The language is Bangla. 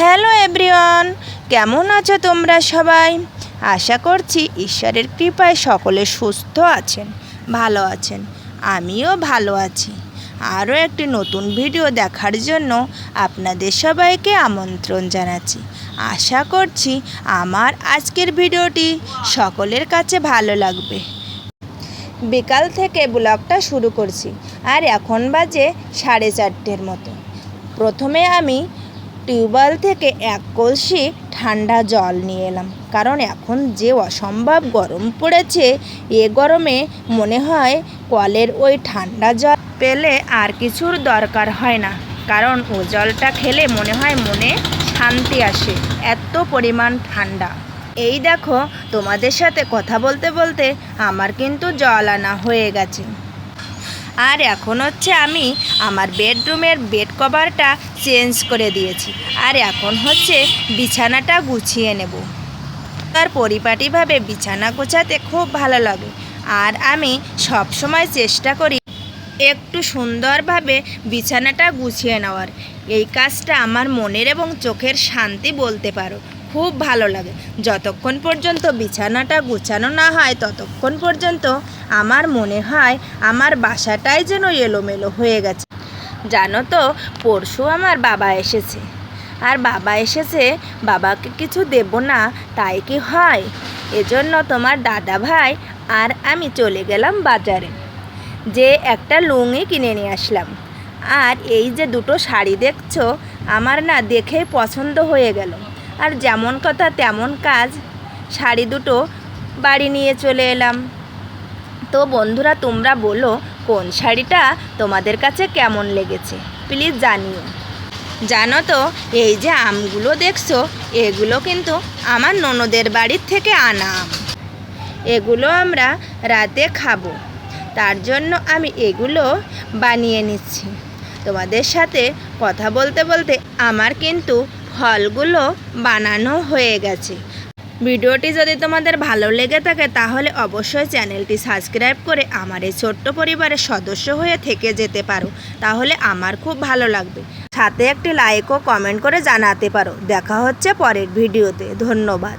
হ্যালো এভরিওয়ান, কেমন আছো তোমরা সবাই? আশা করছি ঈশ্বরের কৃপায় সকলে সুস্থ আছেন, ভালো আছেন, আমিও ভালো আছি। আরও একটি নতুন ভিডিও দেখার জন্য আপনাদের সবাইকে আমন্ত্রণ জানাচ্ছি। আশা করছি আমার আজকের ভিডিওটি সকলের কাছে ভালো লাগবে। বিকাল থেকে ব্লগটা শুরু করছি, আর এখন বাজে সাড়ে চারটের মতো। প্রথমে আমি টিউবওয়েল থেকে এক কলসি ঠান্ডা জল নিয়ে এলাম। কারণ এখন যে অসম্ভব গরম পড়েছে, এ গরমে মনে হয় কলের ওই ঠান্ডা জল পেলে আর কিছুর দরকার হয় না। কারণ ও জলটা খেলে মনে হয় মনে শান্তি আসে, এত পরিমাণ ঠান্ডা। এই দেখো, তোমাদের সাথে কথা বলতে বলতে আমার কিন্তু জল আনা হয়ে গেছে। আর এখন হচ্ছে আমি আমার বেডরুমের বেড কভারটা চেঞ্জ করে দিয়েছি। আর এখন হচ্ছে বিছানাটা গুছিয়ে নেব। তার পরিপাটিভাবে বিছানা গোছাতে খুব ভালো লাগে। আর আমি সব সময় চেষ্টা করি একটু সুন্দরভাবে বিছানাটা গুছিয়ে নেওয়ার। এই কাজটা আমার মনের এবং চোখের শান্তি বলতে পারো। খুব ভালো লাগে। যতক্ষণ পর্যন্ত বিছানাটা গুছানো না হয়, ততক্ষণ পর্যন্ত আমার মনে হয় আমার বাসাটাই যেন এলোমেলো হয়ে গেছে। জানো তো, পরশু আমার বাবা এসেছে। আর বাবা এসেছে, বাবাকে কিছু দেব না, তাই কি হয়? এজন্য তোমার দাদা ভাই আর আমি চলে গেলাম বাজারে। যে একটা লুঙ্গি কিনে নিয়ে আসলাম। আর এই যে দুটো শাড়ি দেখছ, আমার না দেখে পছন্দ হয়ে গেল। আর যেমন কথা তেমন কাজ। শাড়ি দুটো বাড়ি নিয়ে চলে এলাম। তো বন্ধুরা, তোমরা বলো, কোন শাড়িটা তোমাদের কাছে কেমন লেগেছে? প্লিজ জানিও। জানো তো, এই যে আমগুলো দেখছ, এগুলো কিন্তু আমার ননদের বাড়ির থেকে আনা আম। এগুলো আমরা রাতে খাব। তার জন্য আমি এগুলো বানিয়ে নিচ্ছি। তোমাদের সাথে কথা বলতে বলতে আমার কিন্তু ফলগুলো বানানো হয়ে গেছে। ভিডিওটি যদি তোমাদের ভালো লেগে থাকে, তাহলে অবশ্যই চ্যানেলটি সাবস্ক্রাইব করে আমার এই ছোট্ট পরিবারের সদস্য হয়ে থেকে যেতে পারো। তাহলে আমার খুব ভালো লাগবে। সাথে একটি লাইক ও কমেন্ট করে জানাতে পারো। দেখা হচ্ছে পরের ভিডিওতে। ধন্যবাদ।